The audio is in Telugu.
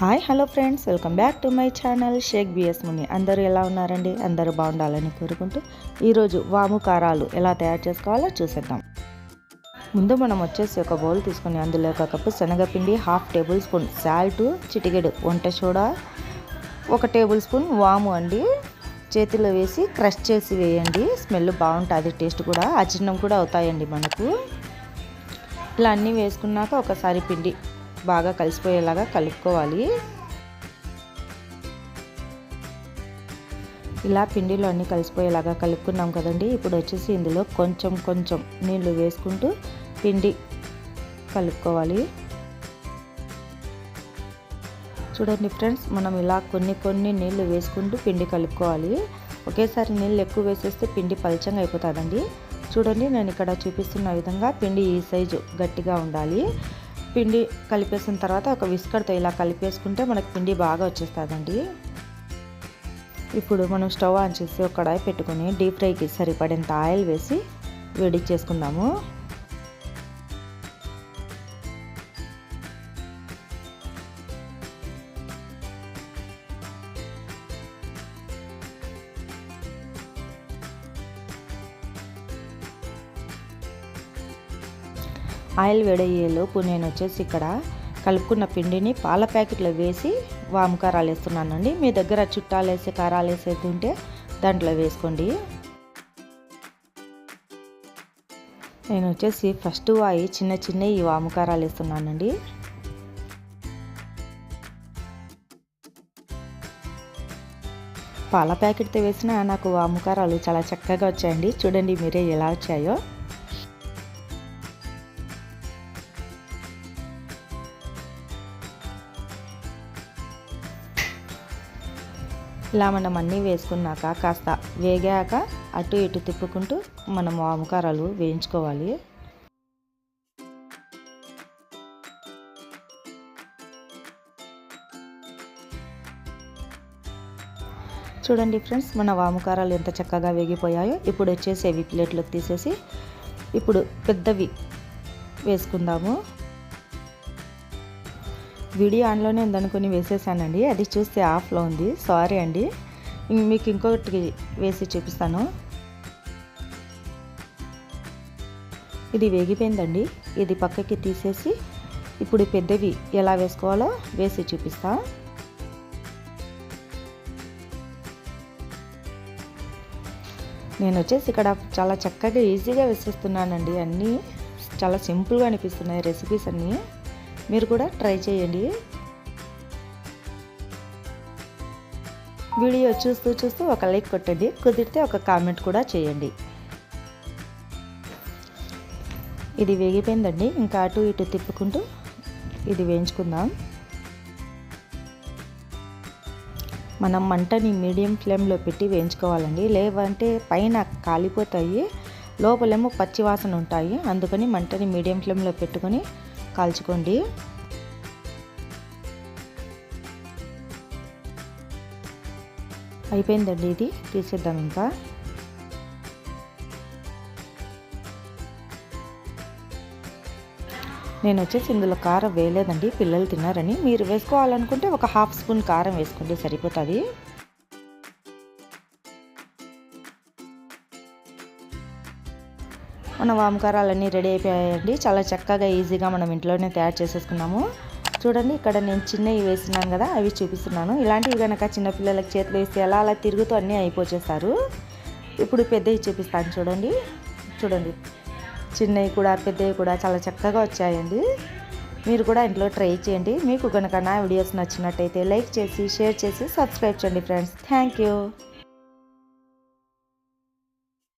Hi hello friends. Welcome back to my channel. Shaik B S Muni. అందరూ ఎలా ఉన్నారండి? అందరూ బాగుండాలని కోరుకుంటూ ఈరోజు వాము కారాలు ఎలా తయారు చేసుకోవాలో చూసేద్దాం. ముందు మనం వచ్చేసి ఒక బౌల్ తీసుకొని అందులో ఒక కప్పు శనగపిండి హాఫ్ టేబుల్ స్పూన్ సాల్ట్ చిటికెడు వంట సోడా ఒక టేబుల్ స్పూన్ వాము అండి. చేతిలో వేసి క్రష్ చేసి వేయండి. స్మెల్ బాగుంటుంది టేస్ట్ కూడా అజీర్ణం కూడా అవుతాయండి మనకు. ఇలా అన్నీ వేసుకున్నాక ఒకసారి పిండి బాగా కలిసిపోయేలాగా కలుపుకోవాలి. ఇలా పిండిలో అన్నీ కలిసిపోయేలాగా కలుపుకున్నాం కదండి. ఇప్పుడు వచ్చేసి ఇందులో కొంచెం కొంచెం నీళ్ళు వేసుకుంటూ పిండి కలుపుకోవాలి. చూడండి ఫ్రెండ్స్ మనం ఇలా కొన్ని కొన్ని నీళ్ళు వేసుకుంటూ పిండి కలుపుకోవాలి. ఒకేసారి నీళ్ళు ఎక్కువ వేసేస్తే పిండి పలచంగా అయిపోతుందండి. చూడండి నేను ఇక్కడ చూపిస్తున్న విధంగా పిండి ఈ సైజు గట్టిగా ఉండాలి. పిండి కలిపేసిన తర్వాత ఒక విస్కర్తో ఇలా కలిపేసుకుంటే మనకు పిండి బాగా వచ్చేస్తుందండి. ఇప్పుడు మనం స్టవ్ ఆన్ చేసి ఒక కడాయి పెట్టుకొని డీప్ ఫ్రైకి సరిపడేంత ఆయిల్ వేసి వేడి చేసుకుందాము. ఆయిల్ వేడయ్యేలోపు నేను వచ్చేసి ఇక్కడ కలుపుకున్న పిండిని పాల ప్యాకెట్లో వేసి వాము కారాలు వేస్తున్నానండి. మీ దగ్గర చుట్టాలు వేసే కారాలు వేసేది ఉంటే దాంట్లో వేసుకోండి. నేను వచ్చేసి ఫస్ట్ వాయి చిన్న చిన్న ఈ వాము కారాలు వేస్తున్నానండి. పాల ప్యాకెట్తో వేసిన నాకు వాము కారాలు చాలా చక్కగా వచ్చాయండి. చూడండి మీరే ఎలా వచ్చాయో. ఇలా మనం అన్నీ వేసుకున్నాక కాస్త వేగాక అటు ఇటు తిప్పుకుంటూ మనం ఆముకారాలు వేయించుకోవాలి. చూడండి ఫ్రెండ్స్ మన వామకారాలు ఎంత చక్కగా వేగిపోయాయో ఇప్పుడు వచ్చేసి అవి ప్లేట్లోకి తీసేసి ఇప్పుడు పెద్దవి వేసుకుందాము. వీడియో ఆన్లోనే ఉందనుకుని వేసేసానండి. అది చూస్తే ఆఫ్లో ఉంది. సారీ అండి. మీకు ఇంకొకటి వేసి చూపిస్తాను. ఇది వేగిపోయిందండి. ఇది పక్కకి తీసేసి ఇప్పుడు పెద్దవి ఎలా వేసుకోవాలో వేసి చూపిస్తా. నేను వచ్చేసి ఇక్కడ చాలా చక్కగా ఈజీగా వేసేస్తున్నానండి. అన్నీ చాలా సింపుల్గా అనిపిస్తున్నాయి రెసిపీస్ అన్నీ. మీరు కూడా ట్రై చేయండి. వీడియో చూస్తూ చూస్తూ ఒక లైక్ కొట్టండి కుదిరితే ఒక కామెంట్ కూడా చేయండి. ఇది వేగిపోయిందండి ఇంకా అటు ఇటు తిప్పుకుంటూ ఇది వేయించుకుందాం. మనం మంటని మీడియం ఫ్లేమ్లో పెట్టి వేయించుకోవాలండి లేవంటే పైన కాలిపోతాయి లోపలేమో పచ్చి వాసన ఉంటాయి అందుకని మంటని మీడియం ఫ్లేమ్లో పెట్టుకొని కాల్చుకోండి. అయిపోయిందండి ఇది. తీసేద్దాం ఇంకా. నేను వచ్చేసి ఇందులో కారం వేయలేదండి. పిల్లలు తిన్నారని. మీరు వేసుకోవాలనుకుంటే ఒక హాఫ్ స్పూన్ కారం వేసుకుంటే సరిపోతుంది. మన వామకారాలన్నీ రెడీ అయిపోయాయండి. చాలా చక్కగా ఈజీగా మనం ఇంట్లోనే తయారు చేసేసుకున్నాము. చూడండి ఇక్కడ నేను చిన్నవి వేసినాను కదా అవి చూపిస్తున్నాను. ఇలాంటివి కనుక చిన్నపిల్లలకి చేతులు వేస్తే ఎలా అలా తిరుగుతూ అన్నీ అయిపోచేస్తారు. ఇప్పుడు పెద్దవి చూపిస్తాను చూడండి. చూడండి చిన్నవి కూడా పెద్దవి కూడా చాలా చక్కగా వచ్చాయండి. మీరు కూడా ఇంట్లో ట్రై చేయండి. మీకు కనుక నా వీడియోస్ నచ్చినట్టయితే లైక్ చేసి షేర్ చేసి సబ్స్క్రైబ్ చేయండి ఫ్రెండ్స్. Thank you.